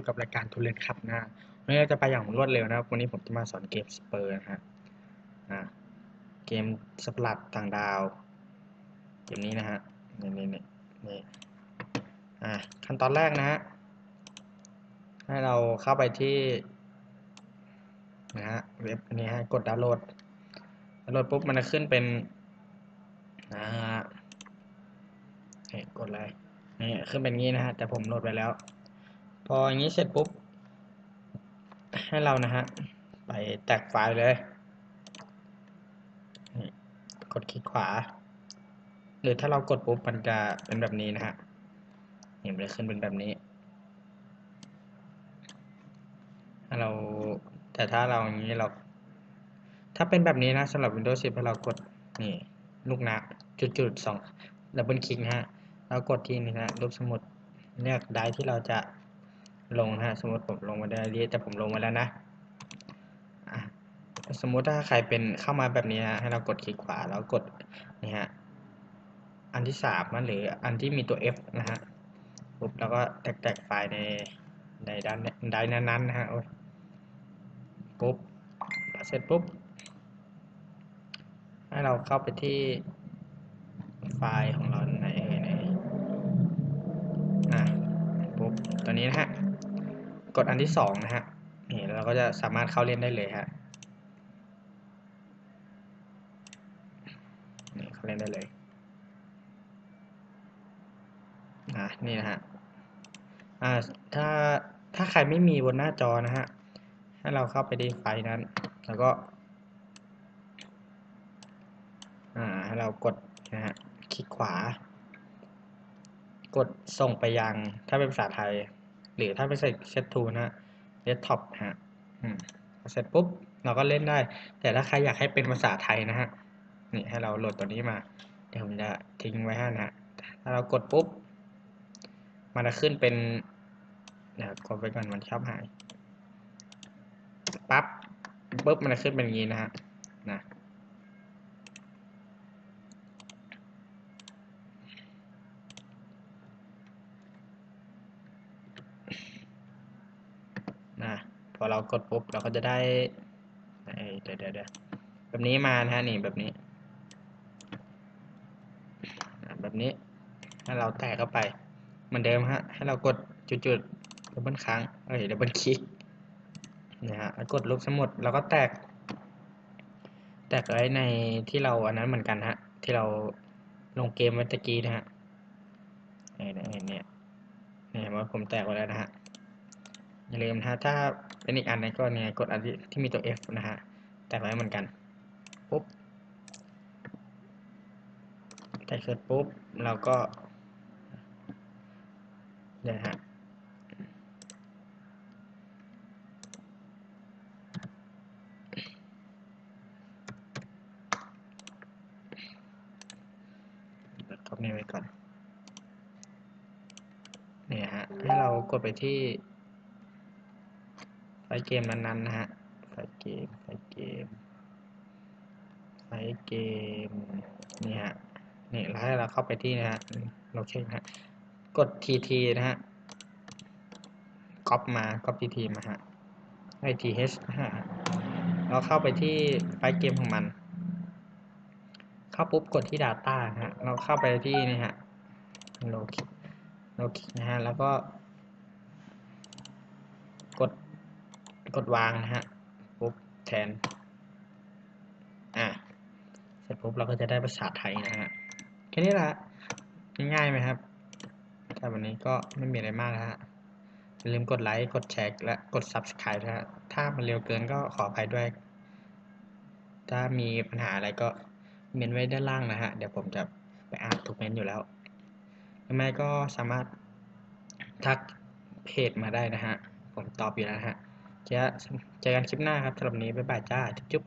อยู่กับรายการทุเรนขับหนะวันนี้เราจะไปอย่างรวดเร็วนะครับ วันนี้ผมจะมาสอนเกมสเปอร์นะฮะเกมสปลัดต่างดาว เกมนี้นะฮะ นี่นี่นี่นี่อ่าขั้นตอนแรกนะฮะ ให้เราเข้าไปที่นะฮะเว็บนี้ฮะ กดดาวน์โหลดดาวน์โหลดปุ๊บมันจะขึ้นเป็นนะฮะกดเลยนี่ขึ้นเป็นงี้นะฮะ แต่ผมโหลดไปแล้ว ออย่างนี้เสร็จปุ๊บ ให้เรานะฮะ ไปแตกไฟล์เลย กดคลิกขวา หรือถ้าเรากดปุ๊บมันจะเป็นแบบนี้นะฮะนี่มันจะขึ้นเป็นแบบนี้ถ้าเรา แต่ถ้าเราอย่างนี้เรา ถ้าเป็นแบบนี้นะสำหรับ Windows 10ให้เรากดนี่ลูกนะจุดๆสองดับเบิลคลิกนะฮะ แล้วกดที่นี่นะรูปสมุดเลือกได้ที่เราจะ ลงนะฮะสมมติผมลงมาได้เรียแต่ผมลงมาแล้วนะอะสมมุติถ้าใครเป็นเข้ามาแบบนี้ฮะให้เรากดคลิกขวาแล้วกดนี่ฮะอันที่สามนหรืออันที่มีตัว F นะฮะปุ๊บแล้วก็แตกๆไฟล์ในในด้านใดนั้นๆนะฮะโอ้ยปุ๊บเสร็จปุ๊บให้เราเข้าไปที่ไฟล์ของเราในในอะปุ๊บ ตัวนี้นะฮะ กดอันที่สองนะฮะ นี่เราก็จะสามารถเข้าเล่นได้เลยฮะ นี่เข้าเล่นได้เลยอะนี่นะฮะ อ่า ถ้า ถ้าใครไม่มีบนหน้าจอนะฮะ ให้เราเข้าไปที่ไฟนั้น แล้วก็ อ่า ให้เรากดนะฮะ คลิกขวา กดส่งไปยังถ้าเป็นภาษาไทย หรือถ้าเป็นเซตทูนะฮะเดสก์ท็อปฮะอืมเสร็จปุ๊บเราก็เล่นได้ แต่ถ้าใครอยากให้เป็นภาษาไทยนะฮะนี่ให้เราโหลดตัวนี้มา เดี๋ยวผมจะทิ้งไว้ให้นะฮะถ้าเรากดปุ๊บ มันจะขึ้นเป็นเดี๋ยวกดไปก่อนมันชอบหายปั๊บปุ๊บมันจะขึ้นเป็นอย่างนี้นะฮะนะ นะพ อเรากดปุ๊บเราก็จะได้เดี๋ยวเดี๋ยวเดะแบบนี้มานะฮะนี่แบบนี้แบบนี้ให้เราแตะเข้าไปเหมือนเดิมฮะให้เรากดจุดๆดับเบิลครั้งเอ้ยดับเบิลคลิกนะฮะแล้วกดลูกสมุดแล้วก็แตก แตกไว้ในที่เราอันนั้นเหมือนกันฮะที่เราลงเกมเมื่อกี้นะฮะเนี่ยเนี่ยเนี่ยว่าผมแตกไว้แล้วนะฮะอย่าลืมนะถ้า เป็นอีกอันนึงก็เนี่ยกดอันที่มีตัว F นะฮะแตกไว้เหมือนกันปุ๊บแตกเสร็จปุ๊บเราก็เนี่ยฮะก๊อปนี้ไว้ก่อนเนี่ยฮะให้เรากดไปที่ ไฟเกมนั้นๆนะฮะไฟเกมไฟเกมไฟเกมนี่ฮะนี่แล้วให้เราเข้าไปที่นะฮะเราเช็คฮะกด TT นะฮะก๊อปมาก๊อป TT มาฮะ ITH ฮะเราเข้าไปที่ไฟเกมของมัน เข้าปุ๊บกดที่ Data ฮะเราเข้าไปที่นี่ฮะโลคิโลคินะฮะแล้วก็กด กดวางนะฮะปุ๊บแทน อะ เสร็จปุ๊บเราก็จะได้ภาษาไทยนะฮะ แค่นี้ละง่ายไหมครับแต่วันนี้ก็ไม่มีอะไรมากนะฮะอย่าลืมกดไลค์ กดแชร์และกด Subscribe นะฮะ ถ้ามันเร็วเกินก็ขออภัยด้วย ถ้ามีปัญหาอะไรก็เมนไว้ด้านล่างนะฮะ เดี๋ยวผมจะไปอ่านทุกเมนอยู่แล้วหรือไม่ก็สามารถทักเพจมาได้นะฮะ ผมตอบอยู่แล้วนะฮะ จอเจอกันคลิปหน้าครับสำหรับนนี้บ๊ายบายจ้าจุ๊บ